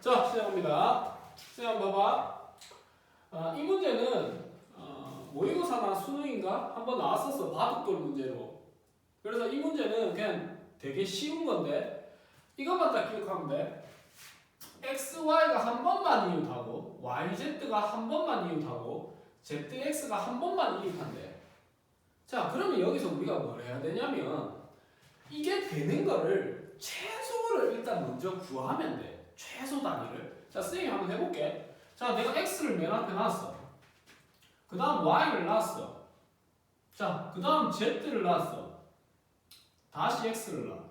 자, 시작합니다. 쌤 봐봐. 아, 이 문제는 어, 모의고사나 수능인가 한번 나왔었어 바둑돌 문제로. 그래서 이 문제는 그냥 되게 쉬운 건데 이것만 딱 기억하면 돼. x, y가 한 번만 이웃하고 y, z가 한 번만 이웃하고 z, x가 한 번만 이웃한대. 자, 그러면 여기서 우리가 뭘 해야 되냐면 이게 되는 거를 최소를 일단 먼저 구하면 돼. 최소 단위를. 자, 선생님 한번 해볼게. 자, 내가 x를 맨 앞에 놨어. 그 다음 y를 놨어. 자, 그 다음 z를 놨어. 다시 x를 놔.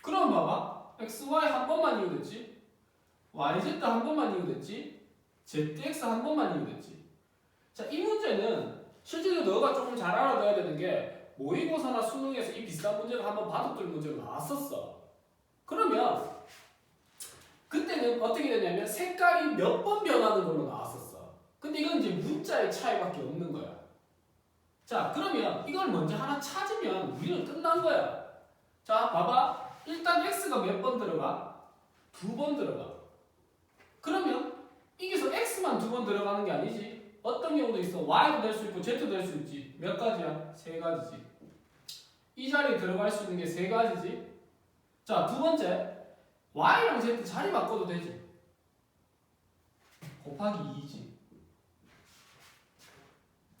그럼 봐봐. x, y 한 번만 이웃됐지. y, z 한 번만 이웃됐지. z, x 한 번만 이웃됐지. 자, 이 문제는 실제로 너가 조금 잘 알아둬야 되는 게 모의고사나 수능에서 이 비슷한 문제가 한번 바둑돌 문제로 나왔었어. 그러면 그때는 어떻게 되냐면 색깔이 몇 번 변하는 걸로 나왔었어. 근데 이건 이제 문자의 차이밖에 없는 거야. 자, 그러면 이걸 먼저 하나 찾으면 우리는 끝난 거야. 자, 봐봐. 일단 x가 몇 번 들어가? 두 번 들어가. 그러면 이게서 x만 두 번 들어가는 게 아니지. 어떤 경우도 있어. y도 될 수 있고 z도 될 수 있지. 몇 가지야? 세 가지지. 이 자리에 들어갈 수 있는 게 세 가지지. 자, 두 번째. y랑 z 자리 바꿔도 되지. 곱하기 2지.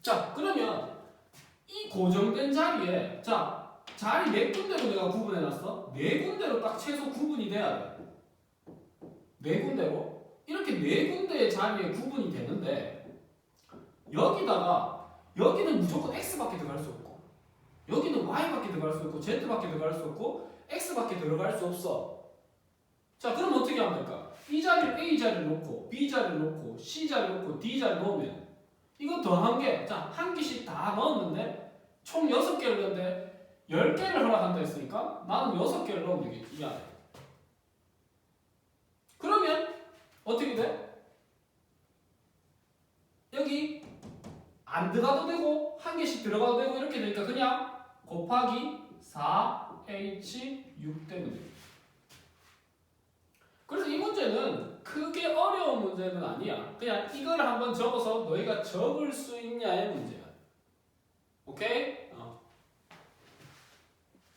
자, 그러면 이 고정된 자리에 자, 자리 몇 군데로 내가 구분해 놨어? 네 군데로 딱 최소 구분이 돼야 돼. 네 군데로. 이렇게 네 군데의 자리에 구분이 되는데 여기다가 여기는 무조건 x밖에 들어갈 수 없고 여기는 y밖에 들어갈 수 없고 z밖에 들어갈 수 없고 x밖에 들어갈 수 없어. 자, 그럼 어떻게 하면 될까? 이 자리를 A 자리를 놓고 B 자리를 놓고 C 자리를 놓고 D 자리를 놓으면 이거 더한 개, 자, 한 개씩 다 넣었는데 총 6개를 넣는데 10개를 허락한다 했으니까 나는 6개를 넣으면 되겠지, 이 안에. 그러면 어떻게 돼? 여기 안 들어가도 되고 한 개씩 들어가도 되고 이렇게 되니까 그냥 곱하기 4H6 되면 돼. 그래서 이 문제는 크게 어려운 문제는 아니야. 그냥 이걸 한번 적어서 너희가 적을 수 있냐의 문제야.